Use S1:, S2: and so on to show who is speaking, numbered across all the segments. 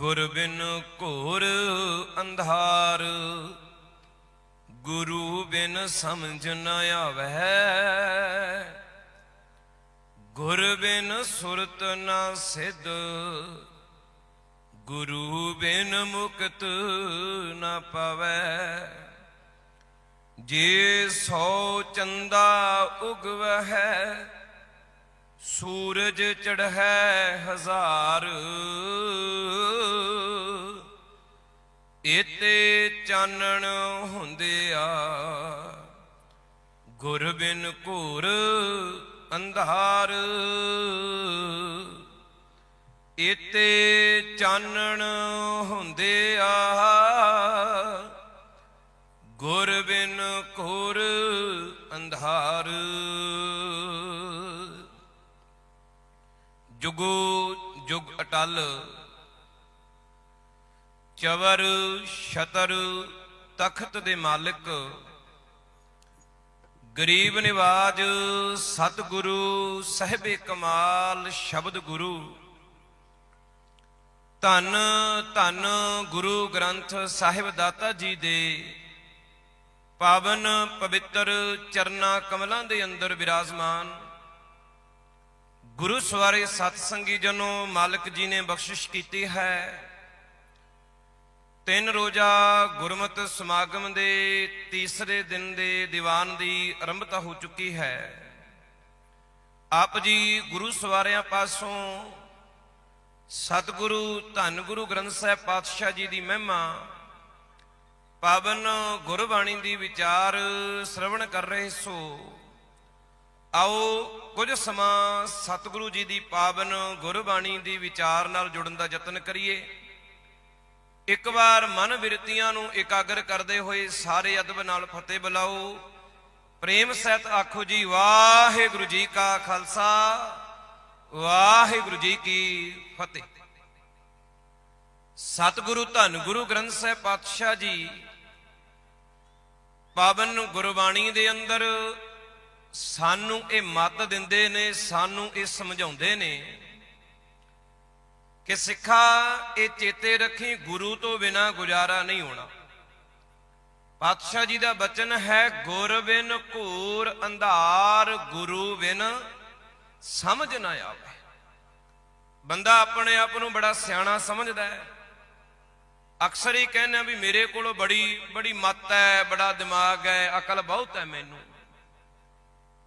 S1: ਗੁਰ ਬਿਨ ਘੋਰ ਅੰਧਾਰ। ਗੁਰੂ ਬਿਨ ਸਮਝ ਨ ਆਵੈ ਗੁਰ ਬਿਨ ਸੁਰਤ ਨ ਸਿਧ। ਗੁਰੂ ਬਿਨ ਮੁਕਤ ਨ ਪਵੈ ਜੇ ਸੋ ਚੰਦਾ ਉਗਵਹਿ ਸੂਰਜ ਚੜ੍ਹੈ ਹਜ਼ਾਰ। ਇਤੇ ਚਾਨਣ ਹੁੰਦਿਆ ਗੁਰ ਬਿਨ ਘੋਰ ਅੰਧਾਰ। ਇਤੇ ਚਾਨਣ ਹੁੰਦਿਆ ਗੁਰ ਬਿਨ ਘੋਰ ਅੰਧਾਰ। ਜੁਗੋ ਜੁਗ ਅਟਲ, ਚਵਰ ਸ਼ਤਰ ਤਖਤ ਦੇ ਮਾਲਕ, ਗਰੀਬ ਨਿਵਾਜ ਸਤਿਗੁਰੂ ਸਹਿਬੇ ਕਮਾਲ ਸ਼ਬਦ ਗੁਰੂ, ਧੰਨ ਧੰਨ ਗੁਰੂ ਗ੍ਰੰਥ ਸਾਹਿਬ ਦਾਤਾ ਜੀ ਦੇ, ਪਾਵਨ ਪਵਿੱਤਰ ਚਰਨਾ ਕਮਲਾਂ ਦੇ ਅੰਦਰ ਵਿਰਾਜਮਾਨ ਗੁਰੂ ਸਵਾਰੇ ਸਤਸੰਗੀ ਜਨੋ ਮਾਲਕ ਜੀ ਨੇ ਬਖਸ਼ਿਸ਼ ਕੀਤੀ ਹੈ। ਤਿੰਨ ਰੋਜ਼ਾ ਗੁਰਮਤਿ ਸਮਾਗਮ ਦੇ ਤੀਸਰੇ ਦਿਨ ਦੇ ਦੀਵਾਨ ਦੀ ਆਰੰਭਤਾ ਹੋ ਚੁੱਕੀ ਹੈ। ਆਪ ਜੀ ਗੁਰੂ ਸਵਾਰਿਆਂ ਪਾਸੋਂ ਸਤਿਗੁਰੂ ਧੰਨ ਗੁਰੂ ਗ੍ਰੰਥ ਸਾਹਿਬ ਪਾਤਸ਼ਾਹ ਜੀ ਦੀ ਮਹਿਮਾ, ਪਾਵਨ ਗੁਰਬਾਣੀ ਦੀ ਵਿਚਾਰ ਸ਼ਰਵਣ ਕਰ ਰਹੇ ਸੋ ਆਓ ਕੁਝ ਸਮਾਂ ਸਤਿਗੁਰੂ ਜੀ ਦੀ ਪਾਵਨ ਗੁਰਬਾਣੀ ਦੀ ਵਿਚਾਰ ਨਾਲ ਜੁੜਨ ਦਾ ਯਤਨ ਕਰੀਏ। ਇੱਕ ਵਾਰ ਮਨ ਵਿਰਤੀਆਂ ਨੂੰ ਇਕਾਗਰ ਕਰਦੇ ਹੋਏ ਸਾਰੇ ਅਦਬ ਨਾਲ ਫਤਿਹ ਬੁਲਾਓ। ਪ੍ਰੇਮ ਸਹਿਤ ਆਖੋ ਜੀ, ਵਾਹਿਗੁਰੂ ਜੀ ਕਾ ਖਾਲਸਾ, ਵਾਹਿਗੁਰੂ ਜੀ ਕੀ ਫਤਿਹ। ਸਤਿਗੁਰੂ ਧੰਨ ਗੁਰੂ ਗ੍ਰੰਥ ਸਾਹਿਬ ਪਾਤਸ਼ਾਹ ਜੀ, ਪਾਵਨ ਗੁਰਬਾਣੀ ਦੇ ਅੰਦਰ ਸਾਨੂੰ ਇਹ ਮਤ ਦਿੰਦੇ ਨੇ, ਸਾਨੂੰ ਇਹ ਸਮਝਾਉਂਦੇ ਨੇ ਕਿ ਸਿੱਖਾ ਇਹ ਚੇਤੇ ਰੱਖੀ ਗੁਰੂ ਤੋਂ ਬਿਨਾ ਗੁਜ਼ਾਰਾ ਨਹੀਂ ਹੋਣਾ। ਪਾਤਸ਼ਾਹ ਜੀ ਦਾ ਬਚਨ ਹੈ, ਗੁਰ ਬਿਨ ਘੂਰ ਅੰਧਾਰ, ਗੁਰੂ ਬਿਨ ਸਮਝ ਨਾ ਆਵੇ। ਬੰਦਾ ਆਪਣੇ ਆਪ ਨੂੰ ਬੜਾ ਸਿਆਣਾ ਸਮਝਦਾ ਹੈ। ਅਕਸਰ ਹੀ ਕਹਿੰਦੇ ਆ ਵੀ ਮੇਰੇ ਕੋਲ ਬੜੀ ਬੜੀ ਮੱਤ ਹੈ, ਬੜਾ ਦਿਮਾਗ ਹੈ, ਅਕਲ ਬਹੁਤ ਹੈ ਮੈਨੂੰ।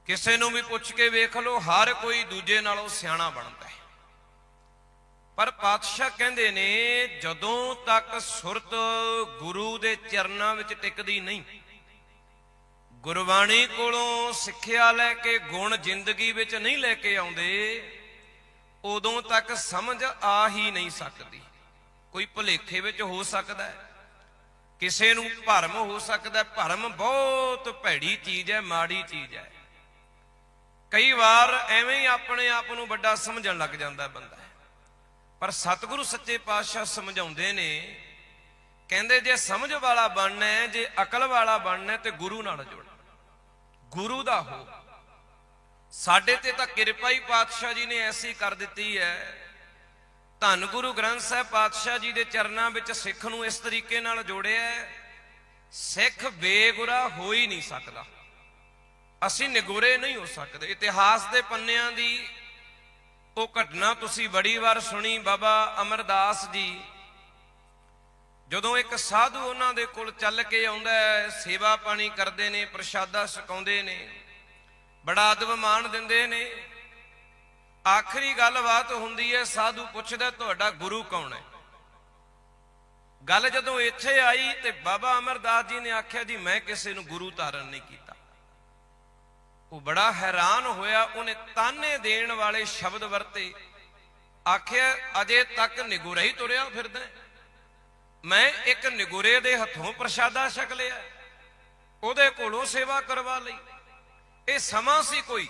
S1: ਕਿਸੇ ਨੂੰ ਵੀ ਪੁੱਛ ਕੇ ਵੇਖ ਲਓ, ਹਰ ਕੋਈ ਦੂਜੇ ਨਾਲੋਂ ਸਿਆਣਾ ਬਣਦਾ ਹੈ। ਪਰ ਪਾਤਸ਼ਾਹ ਕਹਿੰਦੇ ਨੇ, ਜਦੋਂ ਤੱਕ ਸੁਰਤ ਗੁਰੂ ਦੇ ਚਰਨਾਂ ਵਿੱਚ ਟਿਕਦੀ ਨਹੀਂ, ਗੁਰਬਾਣੀ ਕੋਲੋਂ ਸਿੱਖਿਆ ਲੈ ਕੇ, ਗੁਣ ਜ਼ਿੰਦਗੀ ਵਿੱਚ ਨਹੀਂ ਲੈ ਕੇ ਆਉਂਦੇ, ਉਦੋਂ ਤੱਕ ਸਮਝ ਆ ਹੀ ਨਹੀਂ ਸਕਦੀ। ਕੋਈ ਭੁਲੇਖੇ ਵਿੱਚ ਹੋ ਸਕਦਾ ਹੈ, ਕਿਸੇ ਨੂੰ ਭਰਮ ਹੋ ਸਕਦਾ ਭਰਮ ਬਹੁਤ ਭੈੜੀ ਚੀਜ਼ ਹੈ, ਮਾੜੀ ਚੀਜ਼ ਹੈ। ਕਈ ਵਾਰ ਐਵੇਂ ਹੀ ਆਪਣੇ ਆਪ ਨੂੰ ਵੱਡਾ ਸਮਝਣ ਲੱਗ ਜਾਂਦਾ ਬੰਦਾ। ਪਰ ਸਤਿਗੁਰੂ ਸੱਚੇ ਪਾਤਸ਼ਾਹ ਸਮਝਾਉਂਦੇ ਨੇ, ਕਹਿੰਦੇ ਜੇ ਸਮਝ ਵਾਲਾ ਬਣਨਾ ਹੈ, ਜੇ ਅਕਲ ਵਾਲਾ ਬਣਨਾ ਹੈ, ਤੇ ਗੁਰੂ ਨਾਲ ਜੁੜ ਗੁਰੂ ਦਾ ਹੋ। ਸਾਡੇ ਤੇ ਤਾਂ ਕਿਰਪਾ ਹੀ ਪਾਤਸ਼ਾਹ ਜੀ ਨੇ ਐਸੀ ਕਰ ਦਿੱਤੀ ਹੈ। ਧੰਨ ਗੁਰੂ ਗ੍ਰੰਥ ਸਾਹਿਬ ਪਾਤਸ਼ਾਹ ਜੀ ਦੇ ਚਰਨਾਂ ਵਿੱਚ ਸਿੱਖ ਨੂੰ ਇਸ ਤਰੀਕੇ ਨਾਲ ਜੋੜਿਆ ਸਿੱਖ ਬੇਗੁਰਾ ਹੋ ਹੀ ਨਹੀਂ ਸਕਦਾ। ਅਸੀਂ ਨਿਗੁਰੇ ਨਹੀਂ ਹੋ ਸਕਦੇ। ਇਤਿਹਾਸ ਦੇ ਪੰਨਿਆਂ ਦੀ ਉਹ ਘਟਨਾ ਤੁਸੀਂ ਬੜੀ ਵਾਰ ਸੁਣੀ ਬਾਬਾ ਅਮਰਦਾਸ ਜੀ। ਜਦੋਂ ਇੱਕ ਸਾਧੂ ਉਹਨਾਂ ਦੇ ਕੋਲ ਚੱਲ ਕੇ ਆਉਂਦਾ ਹੈ, ਸੇਵਾ ਪਾਣੀ ਕਰਦੇ ਨੇ, ਪ੍ਰਸ਼ਾਦਾ ਛਕਾਉਂਦੇ ਨੇ, ਬੜਾ ਅਦਬ ਮਾਣ ਦਿੰਦੇ ਨੇ। ਆਖਰੀ ਗੱਲਬਾਤ ਹੁੰਦੀ ਹੈ, ਸਾਧੂ ਪੁੱਛਦਾ, ਤੁਹਾਡਾ ਗੁਰੂ ਕੌਣ ਹੈ? ਗੱਲ ਜਦੋਂ ਇੱਥੇ ਆਈ ਤੇ ਬਾਬਾ ਅਮਰਦਾਸ ਜੀ ਨੇ ਆਖਿਆ, ਜੀ, ਮੈਂ ਕਿਸੇ ਨੂੰ ਗੁਰੂ ਧਾਰਨ ਨਹੀਂ ਕੀਤਾ। ਉਹ ਬੜਾ ਹੈਰਾਨ ਹੋਇਆ, ਉਹਨੇ ਤਾਨੇ ਦੇਣ ਵਾਲੇ ਸ਼ਬਦ ਵਰਤੇ। ਆਖਿਆ, ਅਜੇ ਤੱਕ ਨਿਗੁਰਾ ਹੀ ਤੁਰਿਆ ਫਿਰਦਾ ਮੈਂ ਇੱਕ ਨਿਗੁਰੇ ਦੇ ਹੱਥੋਂ ਪ੍ਰਸ਼ਾਦਾ ਛਕ ਲਿਆ। ਉਹਦੇ ਕੋਲੋਂ ਸੇਵਾ ਕਰਵਾ ਲਈ। ਇਹ ਸਮਾਂ ਸੀ ਕੋਈ,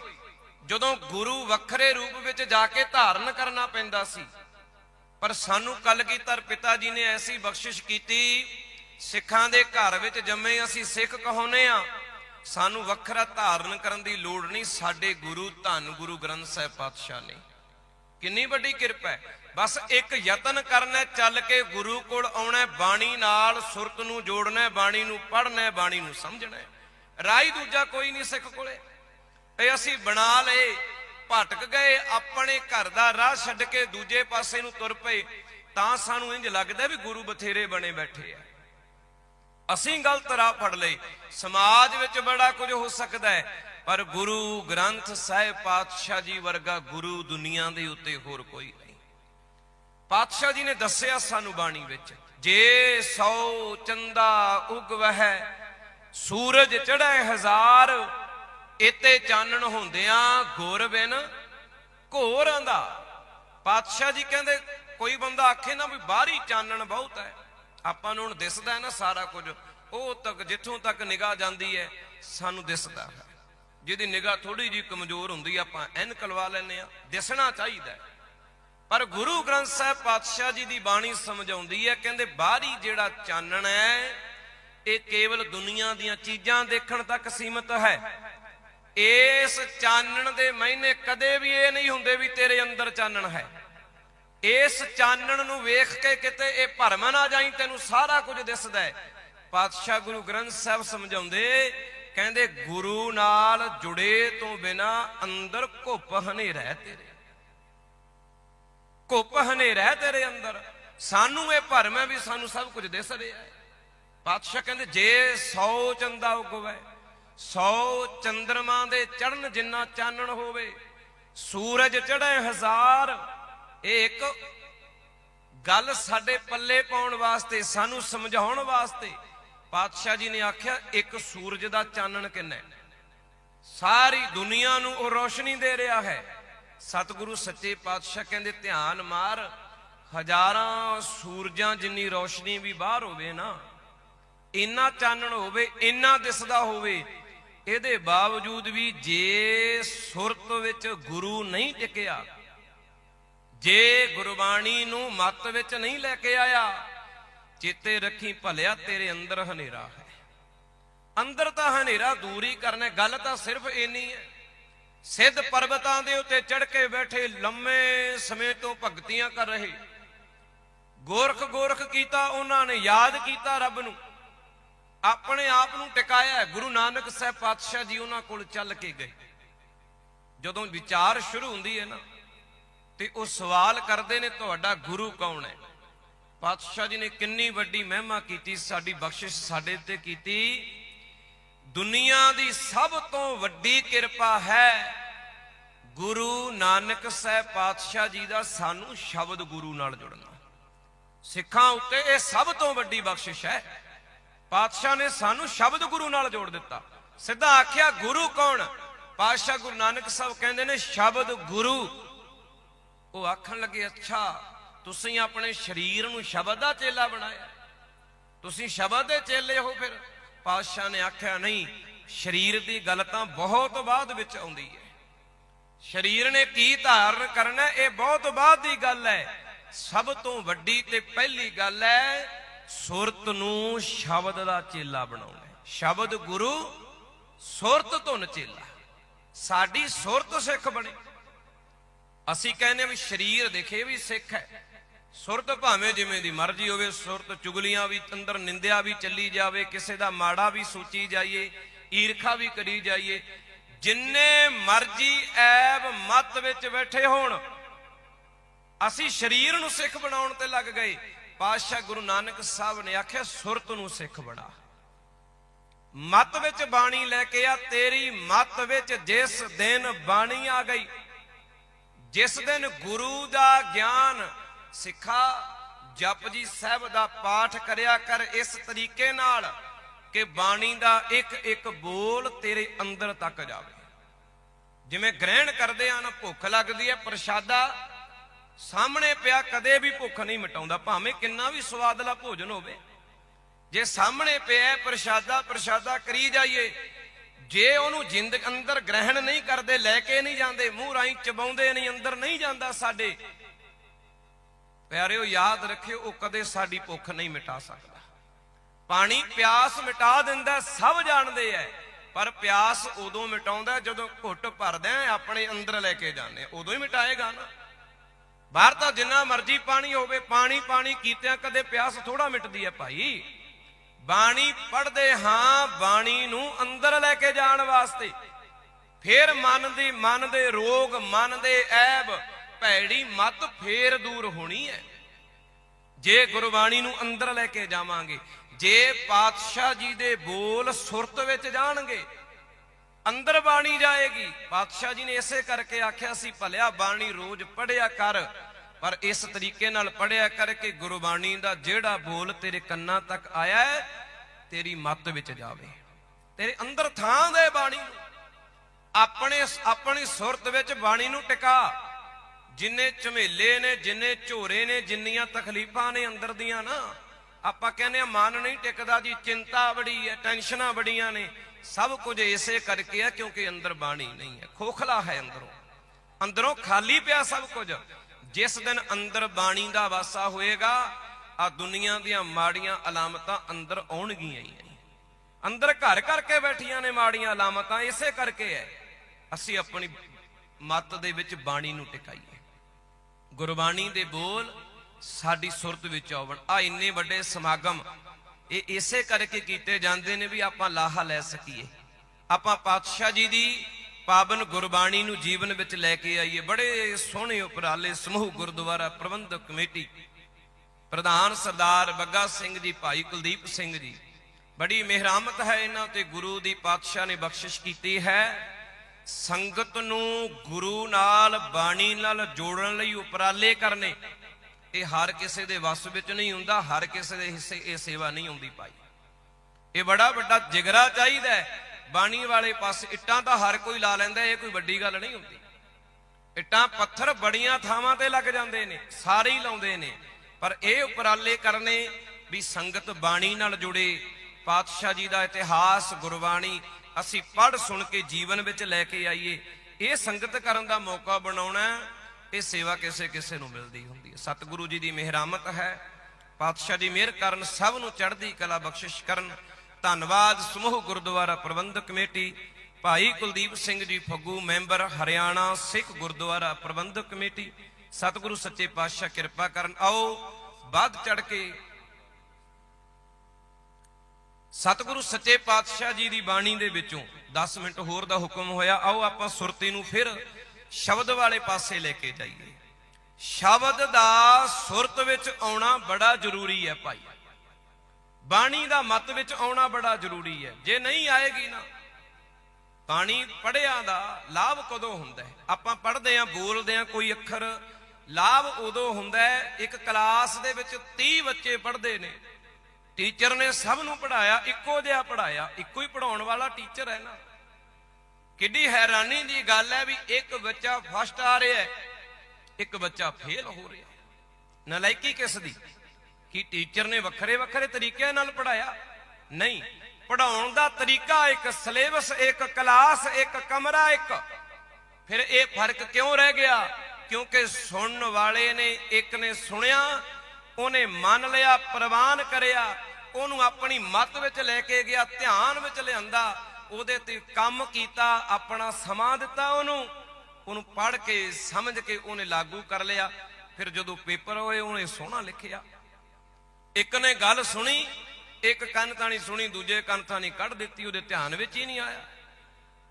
S1: ਜਦੋਂ ਗੁਰੂ ਵੱਖਰੇ ਰੂਪ ਵਿੱਚ ਜਾ ਕੇ ਧਾਰਨ ਕਰਨਾ ਪੈਂਦਾ ਸੀ। ਪਰ ਸਾਨੂੰ ਕੱਲ ਕੀ ਤਰ ਪਿਤਾ ਜੀ ਨੇ ਐਸੀ ਬਖਸ਼ਿਸ਼ ਕੀਤੀ, ਸਿੱਖਾਂ ਦੇ ਘਰ ਵਿੱਚ ਜੰਮੇ ਅਸੀਂ ਸਿੱਖ ਕਹਾਉਨੇ ਆ ਸਾਨੂੰ ਵੱਖਰਾ ਧਾਰਨ ਕਰਨ ਦੀ ਲੋੜ ਨਹੀਂ, ਸਾਡੇ ਗੁਰੂ ਧੰਨ ਗੁਰੂ ਗ੍ਰੰਥ ਸਾਹਿਬ ਪਾਤਸ਼ਾਹ ਨੇ। ਕਿੰਨੀ ਵੱਡੀ ਕਿਰਪਾ ਹੈ। ਬਸ ਇੱਕ ਯਤਨ ਕਰਨਾ ਚੱਲ ਕੇ ਗੁਰੂ ਕੋਲ ਆਉਣਾ ਬਾਣੀ ਨਾਲ ਸੁਰਤ ਨੂੰ ਜੋੜਨਾ ਬਾਣੀ ਨੂੰ ਪੜ੍ਹਨਾ ਬਾਣੀ ਨੂੰ ਸਮਝਣਾ ਹੈ। ਦੂਜਾ ਕੋਈ ਨਹੀਂ ਸਿੱਖ ਕੋਲੇ। ਇਹ ਅਸੀਂ ਬਣਾ ਲਏ, ਭਟਕ ਗਏ, ਆਪਣੇ ਘਰ ਦਾ ਰਾਹ ਛੱਡ ਕੇ ਦੂਜੇ ਪਾਸੇ ਨੂੰ ਤੁਰ ਪਏ। ਤਾਂ ਸਾਨੂੰ ਇੰਜ ਲੱਗਦਾ ਵੀ ਗੁਰੂ ਬਥੇਰੇ ਬਣੇ ਬੈਠੇ ਆ। ਅਸੀਂ ਗਲਤ ਰਾਹ ਫੜ ਲਈ। ਸਮਾਜ ਵਿੱਚ ਬੜਾ ਕੁਝ ਹੋ ਸਕਦਾ ਹੈ, ਪਰ ਗੁਰੂ ਗ੍ਰੰਥ ਸਾਹਿਬ ਪਾਤਸ਼ਾਹ ਜੀ ਵਰਗਾ ਗੁਰੂ ਦੁਨੀਆ ਦੇ ਉੱਤੇ ਹੋਰ ਕੋਈ ਨਹੀਂ। ਪਾਤਸ਼ਾਹ ਜੀ ਨੇ ਦੱਸਿਆ ਸਾਨੂੰ ਬਾਣੀ ਵਿੱਚ, ਜੇ ਸੌ ਚੰਦਾ ਉਗਵਹਿ, ਸੂਰਜ ਚੜ੍ਹੈ ਹਜ਼ਾਰ, ਇਤੇ ਚਾਨਣ ਹੁੰਦਿਆਂ ਗੁਰ ਬਿਨ ਘੋਰ ਦਾ। ਪਾਤਸ਼ਾਹ ਜੀ ਕਹਿੰਦੇ, ਕੋਈ ਬੰਦਾ ਆਖੇ ਨਾ ਵੀ ਬਾਹਰੀ ਚਾਨਣ ਬਹੁਤ ਹੈ। ਆਪਾਂ ਨੂੰ ਹੁਣ ਦਿਸਦਾ ਹੈ ਨਾ ਸਾਰਾ ਕੁਝ, ਉਹ ਤੱਕ ਜਿੱਥੋਂ ਤੱਕ ਨਿਗਾਹ ਜਾਂਦੀ ਹੈ, ਸਾਨੂੰ ਦਿਸਦਾ ਹੈ। ਜਿਹਦੀ ਨਿਗਾਹ ਥੋੜੀ ਜੀ ਕਮਜ਼ੋਰ ਹੁੰਦੀ ਆਪਾਂ ਐਨਕ ਲਵਾ ਲੈਨੇ ਆ ਦਿਸਣਾ ਚਾਹੀਦਾ ਪਰ ਗੁਰੂ ਗ੍ਰੰਥ ਸਾਹਿਬ ਪਾਤਸ਼ਾਹ ਜੀ ਦੀ ਬਾਣੀ ਸਮਝਾਉਂਦੀ ਹੈ, ਕਹਿੰਦੇ ਬਾਹਰੀ ਜਿਹੜਾ ਚਾਨਣ ਹੈ, ਇਹ ਕੇਵਲ ਦੁਨੀਆ ਦੀਆਂ ਚੀਜ਼ਾਂ ਦੇਖਣ ਤੱਕ ਸੀਮਤ ਹੈ। ਇਸ ਚਾਨਣ ਦੇ ਮਹੀਨੇ ਕਦੇ ਵੀ ਇਹ ਨਹੀਂ ਹੁੰਦੇ ਵੀ ਤੇਰੇ ਅੰਦਰ ਚਾਨਣ ਹੈ। ਇਸ ਚਾਨਣ ਨੂੰ ਵੇਖ ਕੇ ਕਿਤੇ ਇਹ ਭਰਮ ਨਾ ਜਾਈ, ਤੈਨੂੰ ਸਾਰਾ ਕੁਝ ਦਿਸਦਾ ਹੈ। ਪਾਤਸ਼ਾਹ ਗੁਰੂ ਗ੍ਰੰਥ ਸਾਹਿਬ ਸਮਝਾਉਂਦੇ, ਕਹਿੰਦੇ, ਗੁਰੂ ਨਾਲ ਜੁੜੇ ਤੋਂ ਬਿਨਾ ਅੰਦਰ ਘੁੱਪ ਹਨੇਰਾ ਹੈ ਤੇਰੇ। ਘੁੱਪ ਹਨੇਰਾ ਹੈ ਤੇਰੇ ਅੰਦਰ। ਸਾਨੂੰ ਇਹ ਭਰਮ ਹੈ ਵੀ ਸਾਨੂੰ ਸਭ ਕੁਝ ਦਿਸ ਰਿਹਾ ਹੈ। ਪਾਤਸ਼ਾਹ ਕਹਿੰਦੇ, ਜੇ 100 ਚੰਦਾ ਉਗਵੇ 100 ਚੰਦਰਮਾ ਦੇ ਚੜਨ ਜਿੰਨਾ ਚਾਨਣ ਹੋਵੇ, ਸੂਰਜ ਚੜ੍ਹੇ ਹਜ਼ਾਰ ਇਹ ਇੱਕ ਗੱਲ ਸਾਡੇ ਪੱਲੇ ਪਾਉਣ ਵਾਸਤੇ, ਸਾਨੂੰ ਸਮਝਾਉਣ ਵਾਸਤੇ ਪਾਤਸ਼ਾਹ ਜੀ ਨੇ ਆਖਿਆ, ਇੱਕ ਸੂਰਜ ਦਾ ਚਾਨਣ ਕਿੰਨਾ ਹੈ? ਸਾਰੀ ਦੁਨੀਆ ਨੂੰ ਉਹ ਰੋਸ਼ਨੀ ਦੇ ਰਿਹਾ ਹੈ। ਸਤਿਗੁਰੂ ਸੱਚੇ ਪਾਤਸ਼ਾਹ ਕਹਿੰਦੇ, ਧਿਆਨ ਮਾਰ, ਹਜ਼ਾਰਾਂ ਸੂਰਜਾਂ ਜਿੰਨੀ ਰੋਸ਼ਨੀ ਵੀ ਬਾਹਰ ਹੋਵੇ ਨਾ, ਇੰਨਾ ਚਾਨਣ ਹੋਵੇ, ਇੰਨਾ ਦਿਸਦਾ ਹੋਵੇ, ਇਹਦੇ ਬਾਵਜੂਦ ਵੀ ਜੇ ਸੁਰਤ ਵਿੱਚ ਗੁਰੂ ਨਹੀਂ ਟਿਕਿਆ ਜੇ ਗੁਰਬਾਣੀ ਨੂੰ ਮੱਤ ਵਿੱਚ ਨਹੀਂ ਲੈ ਕੇ ਆਇਆ, ਚੇਤੇ ਰੱਖੀ ਭਲਿਆ ਤੇਰੇ ਅੰਦਰ ਹਨੇਰਾ ਹੈ। ਅੰਦਰ ਤਾਂ ਹਨੇਰਾ ਦੂਰ ਹੀ ਕਰਨਾ ਗੱਲ ਤਾਂ ਸਿਰਫ ਇੰਨੀ ਹੈ। ਸਿੱਧ ਪਰਬਤਾਂ ਦੇ ਉੱਤੇ ਚੜ ਕੇ ਬੈਠੇ ਲੰਮੇ ਸਮੇਂ ਤੋਂ ਭਗਤੀਆਂ ਕਰ ਰਹੇ। ਗੋਰਖ ਗੋਰਖ ਕੀਤਾ, ਉਹਨਾਂ ਨੇ ਯਾਦ ਕੀਤਾ ਰੱਬ ਨੂੰ। ਆਪਣੇ ਆਪ ਨੂੰ ਟਿਕਾਇਆ ਗੁਰੂ ਨਾਨਕ ਸਾਹਿਬ ਪਾਤਸ਼ਾਹ ਜੀ ਉਹਨਾਂ ਕੋਲ ਚੱਲ ਕੇ ਗਏ। ਜਦੋਂ ਵਿਚਾਰ ਸ਼ੁਰੂ ਹੁੰਦੀ ਹੈ ਨਾ ਤੇ ਉਹ ਸਵਾਲ ਕਰਦੇ ਨੇ, ਤੁਹਾਡਾ ਗੁਰੂ ਕੌਣ ਹੈ? ਪਾਤਸ਼ਾਹ ਜੀ ਨੇ ਕਿੰਨੀ ਵੱਡੀ ਮਹਿਮਾ ਕੀਤੀ, ਸਾਡੀ ਬਖਸ਼ਿਸ਼ ਸਾਡੇ ਤੇ ਕੀਤੀ। ਦੁਨੀਆ ਦੀ ਸਭ ਤੋਂ ਵੱਡੀ ਕਿਰਪਾ ਹੈ ਗੁਰੂ ਨਾਨਕ ਸਾਹਿਬ ਪਾਤਸ਼ਾਹ ਜੀ ਦਾ ਸਾਨੂੰ ਸ਼ਬਦ ਗੁਰੂ ਨਾਲ ਜੁੜਨਾ। ਸਿੱਖਾਂ ਉੱਤੇ ਇਹ ਸਭ ਤੋਂ ਵੱਡੀ ਬਖਸ਼ਿਸ਼ ਹੈ। ਪਾਤਸ਼ਾਹ ਨੇ ਸਾਨੂੰ ਸ਼ਬਦ ਗੁਰੂ ਨਾਲ ਜੋੜ ਦਿੱਤਾ। ਸਿੱਧਾ ਆਖਿਆ, ਗੁਰੂ ਕੌਣ? ਪਾਤਸ਼ਾਹ ਗੁਰੂ ਨਾਨਕ ਸਾਹਿਬ ਕਹਿੰਦੇ ਨੇ, ਸ਼ਬਦ ਗੁਰੂ। ਉਹ ਆਖਣ ਲੱਗੇ, ਅੱਛਾ, ਤੁਸੀਂ ਆਪਣੇ ਸਰੀਰ ਨੂੰ ਸ਼ਬਦ ਦਾ ਚੇਲਾ ਬਣਾਇਆ। ਤੁਸੀਂ ਸ਼ਬਦ ਦੇ ਚੇਲੇ ਹੋ ਫਿਰ। ਪਾਤਸ਼ਾਹ ਨੇ ਆਖਿਆ, ਨਹੀਂ, ਸਰੀਰ ਦੀ ਗੱਲ ਤਾਂ ਬਹੁਤ ਬਾਅਦ ਵਿੱਚ ਆਉਂਦੀ ਹੈ। ਸਰੀਰ ਨੇ ਕੀ ਧਾਰਨ ਕਰਨਾ, ਇਹ ਬਹੁਤ ਬਾਅਦ ਦੀ ਗੱਲ ਹੈ। ਸਭ ਤੋਂ ਵੱਡੀ ਤੇ ਪਹਿਲੀ ਗੱਲ ਹੈ, ਸੁਰਤ ਨੂੰ ਸ਼ਬਦ ਦਾ ਚੇਲਾ ਬਣਾਉਣਾ ਸ਼ਬਦ ਗੁਰੂ, ਸੁਰਤ ਧੁਨ ਚੇਲਾ। ਸਾਡੀ ਸੁਰਤ ਸਿੱਖ ਬਣੇ। ਅਸੀਂ ਕਹਿੰਦੇ ਹਾਂ ਵੀ ਸਰੀਰ ਦੇਖੇ ਵੀ ਸਿੱਖ ਹੈ। ਸੁਰਤ ਭਾਵੇਂ ਜਿਵੇਂ ਦੀ ਮਰਜ਼ੀ ਹੋਵੇ, ਸੁਰਤ ਚੁਗਲੀਆਂ ਵੀ, ਅੰਦਰ ਨਿੰਦਿਆ ਵੀ ਚੱਲੀ ਜਾਵੇ, ਕਿਸੇ ਦਾ ਮਾੜਾ ਵੀ ਸੋਚੀ ਜਾਈਏ, ਈਰਖਾ ਵੀ ਕਰੀ ਜਾਈਏ, ਜਿੰਨੇ ਮਰਜ਼ੀ ਐਬ ਮਤ ਵਿੱਚ ਬੈਠੇ ਹੋਣ, ਅਸੀਂ ਸਰੀਰ ਨੂੰ ਸਿੱਖ ਬਣਾਉਣ ਤੇ ਲੱਗ ਗਏ। ਪਾਤਸ਼ਾਹ ਗੁਰੂ ਨਾਨਕ ਸਾਹਿਬ ਨੇ ਆਖਿਆ, ਸੁਰਤ ਨੂੰ ਸਿੱਖ ਬਣਾ। ਮਤ ਵਿੱਚ ਬਾਣੀ ਲੈ ਕੇ ਆ, ਤੇਰੀ ਮਤ ਵਿੱਚ ਜਿਸ ਦਿਨ ਬਾਣੀ ਆ ਗਈ ਜਿਸ ਦਿਨ ਗੁਰੂ ਦਾ ਗਿਆਨ ਸਿੱਖਾ, ਜਪ ਜੀ ਸਾਹਿਬ ਦਾ ਪਾਠ ਕਰਿਆ ਕਰ ਇਸ ਤਰੀਕੇ ਨਾਲ ਕਿ ਬਾਣੀ ਦਾ ਇੱਕ ਇੱਕ ਬੋਲ ਤੇਰੇ ਅੰਦਰ ਤੱਕ ਜਾਵੇ। ਜਿਵੇਂ ਗ੍ਰਹਿਣ ਕਰਦੇ ਆ ਨਾ, ਭੁੱਖ ਲੱਗਦੀ ਹੈ, ਪ੍ਰਸ਼ਾਦਾ ਸਾਹਮਣੇ ਪਿਆ, ਕਦੇ ਵੀ ਭੁੱਖ ਨਹੀਂ ਮਿਟਾਉਂਦਾ, ਭਾਵੇਂ ਕਿੰਨਾ ਵੀ ਸਵਾਦਲਾ ਭੋਜਨ ਹੋਵੇ। ਜੇ ਸਾਹਮਣੇ ਪਿਆ ਪ੍ਰਸ਼ਾਦਾ ਪ੍ਰਸ਼ਾਦਾ ਕਰੀ ਜਾਈਏ ਜੇ ਉਹਨੂੰ ਜਿੰਦ ਅੰਦਰ ਗ੍ਰਹਿਣ ਨਹੀਂ ਕਰਦੇ, ਲੈ ਕੇ ਨਹੀਂ ਜਾਂਦੇ, ਮੂੰਹ ਰਾਹੀਂ ਚਬਾਉਂਦੇ ਨਹੀਂ, ਅੰਦਰ ਨਹੀਂ ਜਾਂਦਾ ਸਾਡੇ। ਪਿਆਰਿਓ, ਯਾਦ ਰੱਖਿਓ, ਉਹ ਕਦੇ ਸਾਡੀ ਭੁੱਖ ਨਹੀਂ ਮਿਟਾ ਸਕਦਾ। ਪਾਣੀ ਪਿਆਸ ਮਿਟਾ ਦਿੰਦਾ, ਸਭ ਜਾਣਦੇ ਐ। ਪਰ ਪਿਆਸ ਉਦੋਂ ਮਿਟਾਉਂਦਾ ਜਦੋਂ ਘੁੱਟ ਭਰਦੇ ਆ ਆਪਣੇ ਅੰਦਰ ਲੈ ਕੇ ਜਾਂਦੇ ਉਦੋਂ ਹੀ ਮਿਟਾਏਗਾ ਨਾ। ਬਾਹਰ ਤਾਂ ਜਿੰਨਾ ਮਰਜ਼ੀ ਪਾਣੀ ਹੋਵੇ ਪਾਣੀ ਪਾਣੀ ਕੀਤਿਆਂ ਕਦੇ ਪਿਆਸ ਥੋੜਾ ਮਿਟਦੀ ਹੈ ਭਾਈ। ਬਾਣੀ ਪੜਦੇ ਹਾਂ, ਬਾਣੀ ਨੂੰ ਅੰਦਰ ਲੈ ਕੇ ਜਾਣ ਵਾਸਤੇ। ਫੇਰ ਮਨ ਦੀ ਮਨ ਦੇ ਰੋਗ ਮਨ ਦੇ ਐਬ, ਭੈੜੀ ਮਤ ਫੇਰ ਦੂਰ ਹੋਣੀ ਹੈ ਜੇ ਗੁਰਬਾਣੀ ਨੂੰ ਅੰਦਰ ਲੈ ਕੇ ਜਾਵਾਂਗੇ, ਜੇ ਪਾਤਸ਼ਾਹ ਜੀ ਦੇ ਬੋਲ ਸੁਰਤ ਵਿੱਚ ਜਾਣਗੇ, ਅੰਦਰ ਬਾਣੀ ਜਾਏਗੀ। ਪਾਤਸ਼ਾਹ ਜੀ ਨੇ ਇਸੇ ਕਰਕੇ ਆਖਿਆ ਸੀ, ਭਲਿਆ ਬਾਣੀ ਰੋਜ਼ ਪੜਿਆ ਕਰ। ਪਰ ਇਸ ਤਰੀਕੇ ਨਾਲ ਪੜਿਆ ਕਰਕੇ ਗੁਰਬਾਣੀ ਦਾ ਜਿਹੜਾ ਬੋਲ ਤੇਰੇ ਕੰਨਾਂ ਤੱਕ ਆਇਆ ਹੈ, ਤੇਰੀ ਮੱਤ ਵਿੱਚ ਜਾਵੇ। ਤੇਰੇ ਅੰਦਰ ਥਾਂ ਦੇ ਬਾਣੀ ਆਪਣੇ ਆਪਣੀ ਸੁਰਤ ਵਿੱਚ ਬਾਣੀ ਨੂੰ ਟਿਕਾ। ਜਿੰਨੇ ਝਮੇਲੇ ਨੇ, ਜਿੰਨੇ ਝੋਰੇ ਨੇ, ਜਿੰਨੀਆਂ ਤਕਲੀਫਾਂ ਨੇ ਅੰਦਰ ਦੀਆਂ ਨਾ, ਆਪਾਂ ਕਹਿੰਦੇ ਆ ਮਨ ਨਹੀਂ ਟਿਕਦਾ ਜੀ, ਚਿੰਤਾ ਬੜੀ ਹੈ, ਟੈਨਸ਼ਨਾਂ ਬੜੀਆਂ ਨੇ। ਸਭ ਕੁਝ ਇਸੇ ਕਰਕੇ ਆ ਕਿਉਂਕਿ ਅੰਦਰ ਬਾਣੀ ਨਹੀਂ ਹੈ। ਖੋਖਲਾ ਹੈ ਅੰਦਰੋਂ। ਅੰਦਰੋਂ ਖਾਲੀ ਪਿਆ ਸਭ ਕੁਝ। ਜਿਸ ਦਿਨ ਅੰਦਰ ਬਾਣੀ ਦਾ ਵਾਸਾ ਹੋਏਗਾ ਆ ਦੁਨੀਆ ਦੀਆਂ ਮਾੜੀਆਂ ਅਲਾਮਤਾਂ ਅੰਦਰ ਆਉਣਗੀਆਂ ਹੀ ਨਹੀਂ ਅੰਦਰ ਘਰ ਕਰਕੇ ਬੈਠੀਆਂ ਨੇ ਮਾੜੀਆਂ ਅਲਾਮਤਾਂ, ਇਸੇ ਕਰਕੇ ਹੈ। ਅਸੀਂ ਆਪਣੀ ਮੱਤ ਦੇ ਵਿੱਚ ਬਾਣੀ ਨੂੰ ਟਿਕਾਈਏ। ਗੁਰਬਾਣੀ ਦੇ ਬੋਲ ਸਾਡੀ ਸੁਰਤ ਵਿੱਚ ਆਵਣ ਆ ਇੰਨੇ ਵੱਡੇ ਸਮਾਗਮ, ਇਹ ਇਸੇ ਕਰਕੇ ਕੀਤੇ ਜਾਂਦੇ ਨੇ ਵੀ ਆਪਾਂ ਲਾਹਾ ਲੈ ਸਕੀਏ। ਆਪਾਂ ਪਾਤਸ਼ਾਹ ਜੀ ਦੀ ਪਾਵਨ ਗੁਰਬਾਣੀ ਨੂੰ ਜੀਵਨ ਵਿੱਚ ਲੈ ਕੇ ਆਈਏ। ਬੜੇ ਸੋਹਣੇ ਉਪਰਾਲੇ ਸਮੂਹ ਗੁਰਦੁਆਰਾ ਪ੍ਰਬੰਧਕ ਕਮੇਟੀ, ਪ੍ਰਧਾਨ ਸਰਦਾਰ ਬੱਗਾ ਸਿੰਘ ਜੀ, ਭਾਈ ਕੁਲਦੀਪ ਸਿੰਘ ਜੀ। ਬੜੀ ਮਿਹਰਾਮਤ ਹੈ ਇਹਨਾਂ ਤੇ, ਗੁਰੂ ਦੀ ਪਾਤਸ਼ਾਹ ਨੇ ਬਖਸ਼ਿਸ਼ ਕੀਤੀ ਹੈ। ਸੰਗਤ ਨੂੰ ਗੁਰੂ ਨਾਲ, ਬਾਣੀ ਨਾਲ ਜੋੜਨ ਲਈ ਉਪਰਾਲੇ ਕਰਨੇ, ਇਹ ਹਰ ਕਿਸੇ ਦੇ ਵੱਸ ਵਿੱਚ ਨਹੀਂ ਹੁੰਦਾ, ਹਰ ਕਿਸੇ ਦੇ ਹਿੱਸੇ ਇਹ ਸੇਵਾ ਨਹੀਂ ਆਉਂਦੀ ਭਾਈ। ਇਹ ਬੜਾ ਵੱਡਾ ਜਿਗਰਾ ਚਾਹੀਦਾ ਹੈ। ਬਾਣੀ ਵਾਲੇ ਪਾਸੇ ਇੱਟਾਂ ਤਾਂ ਹਰ ਕੋਈ ਲਾ ਲੈਂਦਾ, ਇਹ ਕੋਈ ਵੱਡੀ ਗੱਲ ਨਹੀਂ ਹੁੰਦੀ। ਇੱਟਾਂ ਪੱਥਰ ਬੜੀਆਂ ਥਾਵਾਂ ਤੇ ਲੱਗ ਜਾਂਦੇ ਨੇ, ਸਾਰੇ ਹੀ ਲਾਉਂਦੇ ਨੇ। ਪਰ ਇਹ ਉਪਰਾਲੇ ਕਰਨੇ ਵੀ ਸੰਗਤ ਬਾਣੀ ਨਾਲ ਜੁੜੇ। ਪਾਤਸ਼ਾਹ ਜੀ ਦਾ ਇਤਿਹਾਸ, ਗੁਰਬਾਣੀ, ਅਸੀਂ ਪੜ੍ਹ ਸੁਣ ਕੇ ਜੀਵਨ ਵਿੱਚ ਲੈ ਕੇ ਆਈਏ। ਇਹ ਸੰਗਤ ਕਰਨ ਦਾ ਮੌਕਾ ਬਣਾਉਣਾ, ਇਹ ਸੇਵਾ ਕਿਸੇ ਕਿਸੇ ਨੂੰ ਮਿਲਦੀ ਹੁੰਦੀ ਹੈ। ਸਤਿਗੁਰੂ ਜੀ ਦੀ ਮਿਹਰਾਮਤ ਹੈ। ਪਾਤਸ਼ਾਹ ਜੀ ਮਿਹਰ ਕਰਨ, ਸਭ ਨੂੰ ਚੜ੍ਹਦੀ ਕਲਾ ਬਖਸ਼ਿਸ਼ ਕਰਨ। ਧੰਨਵਾਦ ਸਮੂਹ ਗੁਰਦੁਆਰਾ ਪ੍ਰਬੰਧਕ ਕਮੇਟੀ, ਭਾਈ ਕੁਲਦੀਪ ਸਿੰਘ ਜੀ ਫੱਗੂ ਮੈਂਬਰ, ਹਰਿਆਣਾ ਸਿੱਖ ਗੁਰਦੁਆਰਾ ਪ੍ਰਬੰਧਕ ਕਮੇਟੀ। ਸਤਿਗੁਰੂ ਸੱਚੇ ਪਾਤਸ਼ਾਹ ਕਿਰਪਾ ਕਰਨ। ਆਓ, ਵੱਧ ਚੜ ਕੇ ਸਤਿਗੁਰੂ ਸੱਚੇ ਪਾਤਸ਼ਾਹ ਜੀ ਦੀ ਬਾਣੀ ਦੇ ਵਿੱਚੋਂ 10 ਮਿੰਟ ਹੋਰ ਦਾ ਹੁਕਮ ਹੋਇਆ। ਆਓ, ਆਪਾਂ ਸੁਰਤੀ ਨੂੰ ਫਿਰ ਸ਼ਬਦ ਵਾਲੇ ਪਾਸੇ ਲੈ ਕੇ ਜਾਈਏ। ਸ਼ਬਦ ਦਾ ਸੁਰਤ ਵਿੱਚ ਆਉਣਾ ਬੜਾ ਜ਼ਰੂਰੀ ਹੈ ਭਾਈ। ਬਾਣੀ ਦਾ ਮਤ ਵਿੱਚ ਆਉਣਾ ਬੜਾ ਜ਼ਰੂਰੀ ਹੈ। ਜੇ ਨਹੀਂ ਆਏਗੀ ਨਾ, ਬਾਣੀ ਪੜਿਆ ਦਾ ਲਾਭ ਕਦੋਂ ਹੁੰਦਾ ਹੈ? ਆਪਾਂ ਪੜ੍ਹਦੇ ਆਂ ਬੋਲਦੇ ਆਂ ਕੋਈ ਅੱਖਰ, ਲਾਭ ਉਦੋਂ ਹੁੰਦਾ ਹੈ, ਇੱਕ ਕਲਾਸ ਦੇ ਵਿੱਚ 30 ਬੱਚੇ ਪੜ੍ਹਦੇ ਨੇ। ਟੀਚਰ ਨੇ ਸਭ ਨੂੰ ਪੜਾਇਆ ਇੱਕੋ ਜਿਹਾ ਪੜਾਇਆ ਇੱਕੋ ਹੀ ਪੜਾਉਣ ਵਾਲਾ ਟੀਚਰ ਹੈ ਨਾ। ਕਿੱਡੀ ਹੈਰਾਨੀ ਦੀ ਗੱਲ ਹੈ ਵੀ ਇੱਕ ਬੱਚਾ ਫਸਟ ਆ ਰਿਹਾ ਹੈ, ਇੱਕ ਬੱਚਾ ਫੇਲ ਹੋ ਰਿਹਾ ਨਲਾਇਕੀ ਕਿਸ ਦੀ? ਕਿ ਟੀਚਰ ਨੇ ਵੱਖਰੇ ਵੱਖਰੇ ਤਰੀਕਿਆਂ ਨਾਲ ਪੜਾਇਆ ਨਹੀਂ। ਪੜਾਉਣ ਦਾ ਤਰੀਕਾ ਇੱਕ ਸਿਲੇਬਸ ਇੱਕ ਕਲਾਸ ਇੱਕ ਕਮਰਾ, ਇੱਕ। ਫਿਰ ਇਹ ਫ਼ਰਕ ਕਿਉਂ ਰਹਿ ਗਿਆ? ਕਿਉਂਕਿ ਸੁਣਨ ਵਾਲੇ ਨੇ, ਇੱਕ ਨੇ ਸੁਣਿਆ, ਉਹਨੇ ਮੰਨ ਲਿਆ, ਪ੍ਰਵਾਨ ਕਰਿਆ, ਉਹਨੂੰ ਆਪਣੀ ਮੱਤ ਵਿੱਚ ਲੈ ਕੇ ਗਿਆ, ਧਿਆਨ ਵਿੱਚ ਲਿਆਂਦਾ, ਉਹਦੇ ਤੇ ਕੰਮ ਕੀਤਾ, ਆਪਣਾ ਸਮਾਂ ਦਿੱਤਾ ਉਹਨੂੰ। ਉਹਨੂੰ ਪੜ੍ਹ ਕੇ, ਸਮਝ ਕੇ ਉਹਨੇ ਲਾਗੂ ਕਰ ਲਿਆ। ਫਿਰ ਜਦੋਂ ਪੇਪਰ ਹੋਏ, ਉਹਨੇ ਸੋਹਣਾ ਲਿਖਿਆ। ਇੱਕ ਨੇ ਗੱਲ ਸੁਣੀ, ਇੱਕ ਕੰਨ ਤਾਣੀ ਸੁਣੀ, ਦੂਜੇ ਕੰਨ ਤਾਣੀ ਕੱਢ ਦਿੱਤੀ, ਉਹਦੇ ਧਿਆਨ ਵਿੱਚ ਹੀ ਨਹੀਂ ਆਇਆ।